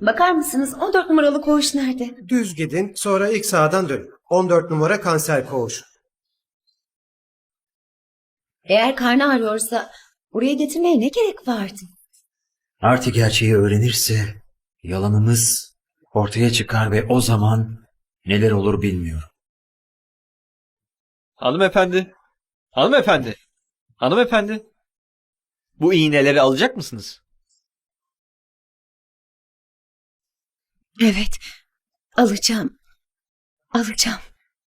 Bakar mısınız 14 numaralı koğuş nerede? Düz gidin sonra ilk sağdan dönün. 14 numara kanser koğuşu. Eğer karnı ağrıyorsa buraya getirmeye ne gerek vardı? Artık gerçeği öğrenirse yalanımız ortaya çıkar ve o zaman neler olur bilmiyorum. Hanımefendi. Hanımefendi. Hanımefendi. Bu iğneleri alacak mısınız? Evet. Alacağım. Alacağım.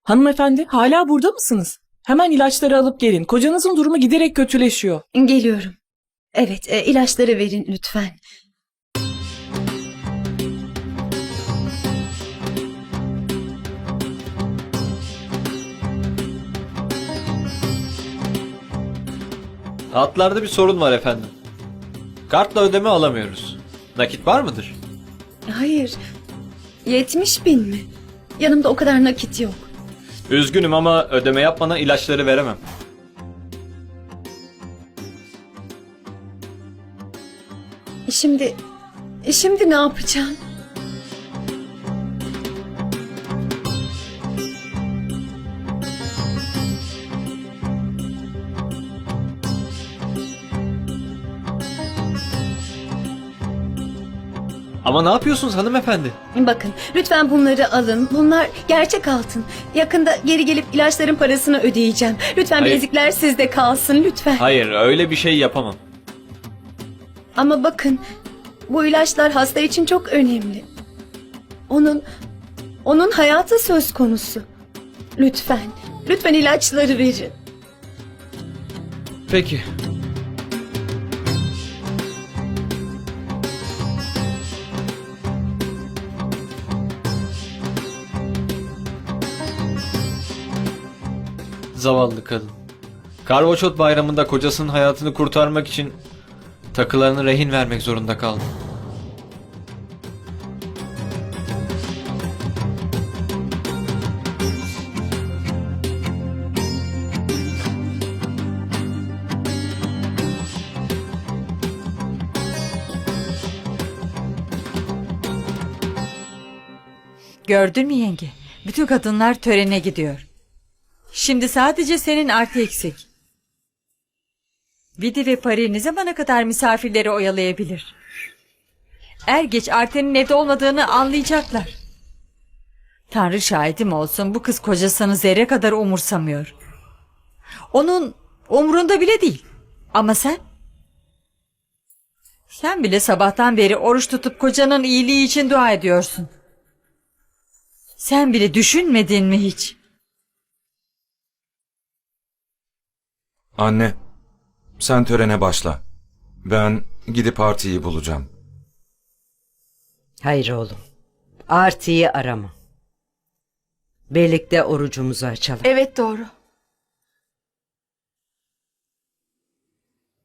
Hanımefendi hala burada mısınız? Hemen ilaçları alıp gelin. Kocanızın durumu giderek kötüleşiyor. Geliyorum. Evet, e, ilaçları verin lütfen. Hatlarda bir sorun var efendim. Kartla ödeme alamıyoruz. Nakit var mıdır? Hayır. 70 bin mi? Yanımda o kadar nakit yok. Üzgünüm ama ödeme yapmadan ilaçları veremem. Şimdi, şimdi ne yapacağım? Ama ne yapıyorsunuz hanımefendi? Bakın, lütfen bunları alın. Bunlar gerçek altın. Yakında geri gelip ilaçların parasını ödeyeceğim. Lütfen Hayır. bilezikler sizde kalsın, lütfen. Hayır öyle bir şey yapamam. Ama bakın, bu ilaçlar hasta için çok önemli. Onun, onun hayatı söz konusu. Lütfen, lütfen ilaçları verin. Peki. Zavallı kadın. Karvaçot bayramında kocasının hayatını kurtarmak için takılarını rehin vermek zorunda kaldı. Gördün mü yenge? Bütün kadınlar törene gidiyor. Şimdi sadece senin artı eksik. Vidi ve Pari ne zamana kadar misafirleri oyalayabilir? Er geç Arten'in evde olmadığını anlayacaklar. Tanrı şahidim olsun bu kız kocasını zerre kadar umursamıyor. Onun umrunda bile değil. Ama sen? Sen bile sabahtan beri oruç tutup kocanın iyiliği için dua ediyorsun. Sen bile düşünmedin mi hiç? Anne, sen törene başla. Ben gidip Arti'yi bulacağım. Hayır oğlum. Arti'yi arama. Birlikte orucumuzu açalım. Evet doğru.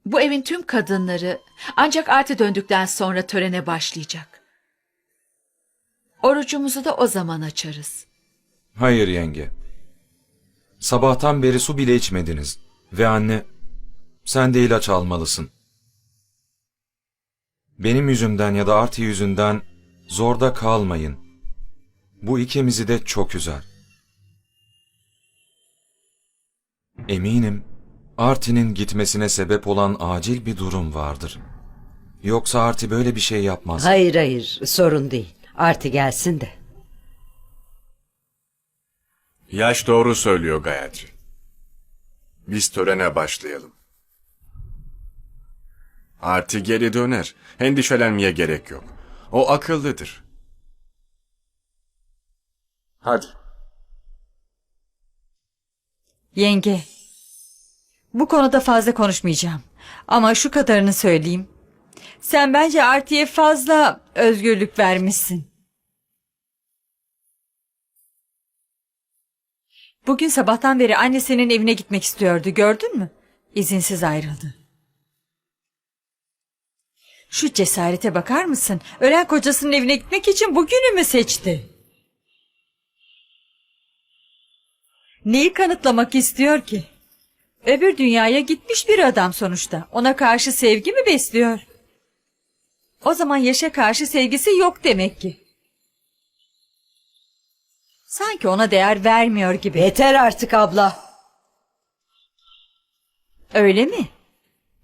Bu evin tüm kadınları ancak Arti döndükten sonra törene başlayacak. Orucumuzu da o zaman açarız. Hayır yenge. Sabahtan beri su bile içmediniz. Ve anne, sen de ilaç almalısın. Benim yüzümden ya da Arti yüzünden zorda kalmayın. Bu ikimizi de çok üzer. Eminim Arti'nin gitmesine sebep olan acil bir durum vardır. Yoksa Arti böyle bir şey yapmaz. Hayır hayır sorun değil. Arti gelsin de. Yaş doğru söylüyor Gayatri. Biz törene başlayalım. Arti geri döner. Endişelenmeye gerek yok. O akıllıdır. Hadi. Yenge. Bu konuda fazla konuşmayacağım. Ama şu kadarını söyleyeyim. Sen bence Arti'ye fazla özgürlük vermişsin. Bugün sabahtan beri annesinin evine gitmek istiyordu gördün mü? İzinsiz ayrıldı. Şu cesarete bakar mısın? Ölen kocasının evine gitmek için bugünü mü seçti? Neyi kanıtlamak istiyor ki? Öbür dünyaya gitmiş bir adam sonuçta. Ona karşı sevgi mi besliyor? O zaman yaşa karşı sevgisi yok demek ki. Sanki ona değer vermiyor gibi. Yeter artık abla. Öyle mi?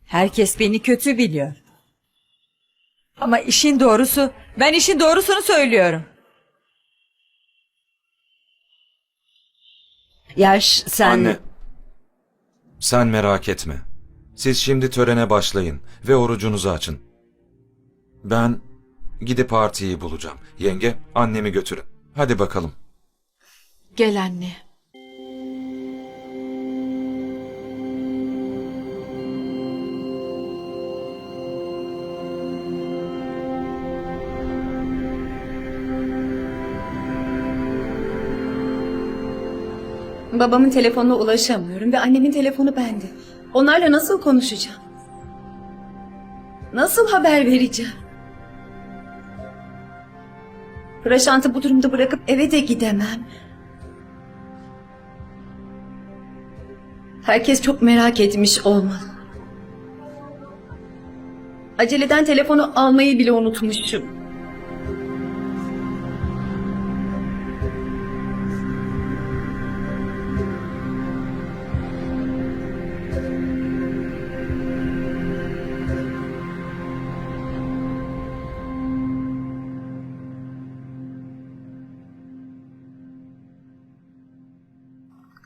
Herkes beni kötü biliyor. Ama işin doğrusu, ben işin doğrusunu söylüyorum. Yaş sen... Anne. Sen merak etme. Siz şimdi törene başlayın ve orucunuzu açın. Ben gidip Arti'yi bulacağım. Yenge, annemi götürün. Hadi bakalım. Gel anne. Babamın telefonuna ulaşamıyorum ve annemin telefonu bende. Onlarla nasıl konuşacağım? Nasıl haber vereceğim? Praşant'ı bu durumda bırakıp eve de gidemem. Herkes çok merak etmiş olmalı. Aceleden telefonu almayı bile unutmuşum.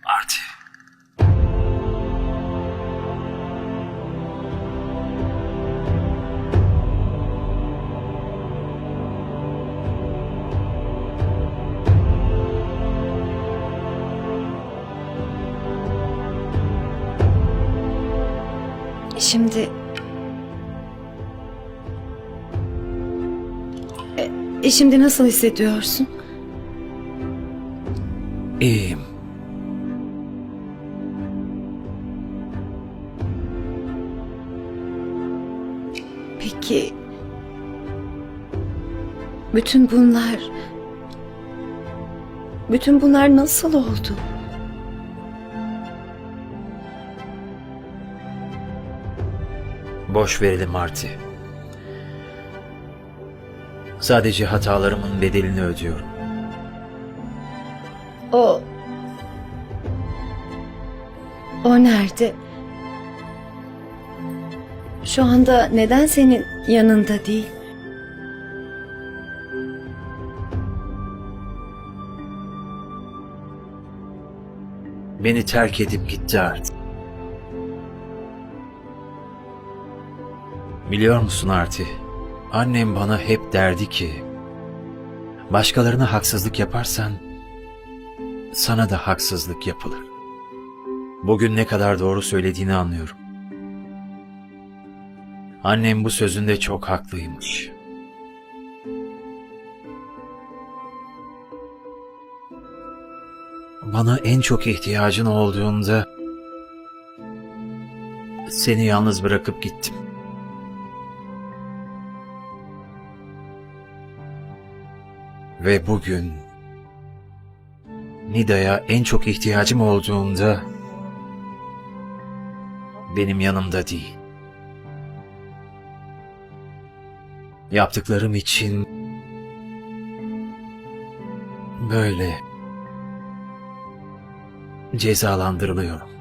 Arti. Şimdi... E, e şimdi nasıl hissediyorsun? İyiyim. Peki... Bütün bunlar... Bütün bunlar nasıl oldu? Boş verelim Arti. Sadece hatalarımın bedelini ödüyorum. O... O nerede? Şu anda neden senin yanında değil? Beni terk edip gitti artık. Biliyor musun Arti? Annem bana hep derdi ki başkalarına haksızlık yaparsan sana da haksızlık yapılır. Bugün ne kadar doğru söylediğini anlıyorum. Annem bu sözünde çok haklıymış. Bana en çok ihtiyacın olduğunda seni yalnız bırakıp gittim. Ve bugün Nida'ya en çok ihtiyacım olduğunda benim yanımda değil. Yaptıklarım için böyle cezalandırılıyorum.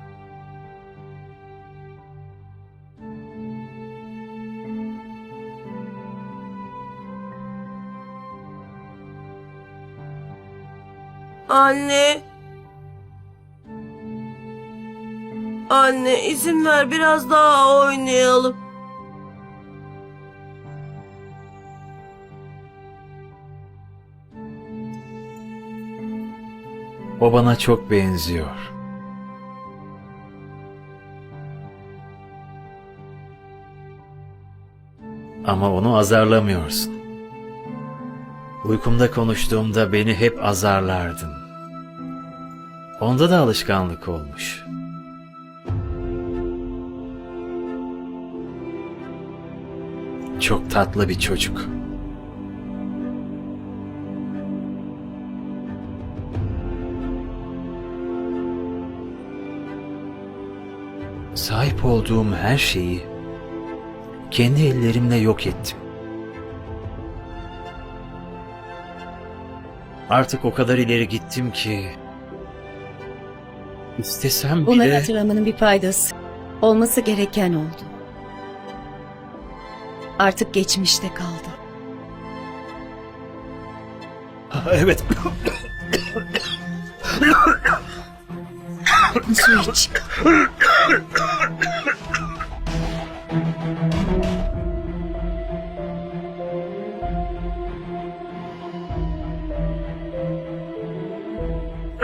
Anne. Anne izin ver biraz daha oynayalım. O bana çok benziyor. Ama onu azarlamıyorsun. Uykumda konuştuğumda beni hep azarlardın. Onda da alışkanlık olmuş. Çok tatlı bir çocuk. Sahip olduğum her şeyi kendi ellerimle yok ettim. Artık o kadar ileri gittim ki... istesem Bunları bile... hatırlamanın bir faydası. Olması gereken oldu. Artık geçmişte kaldı. Evet. Su iç.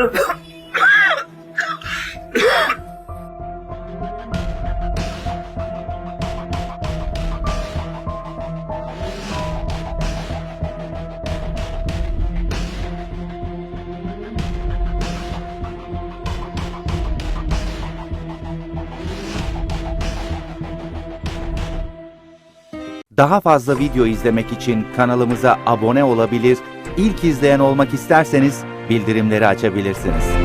Daha fazla video izlemek için kanalımıza abone olabilir, ilk izleyen olmak isterseniz bildirimleri açabilirsiniz.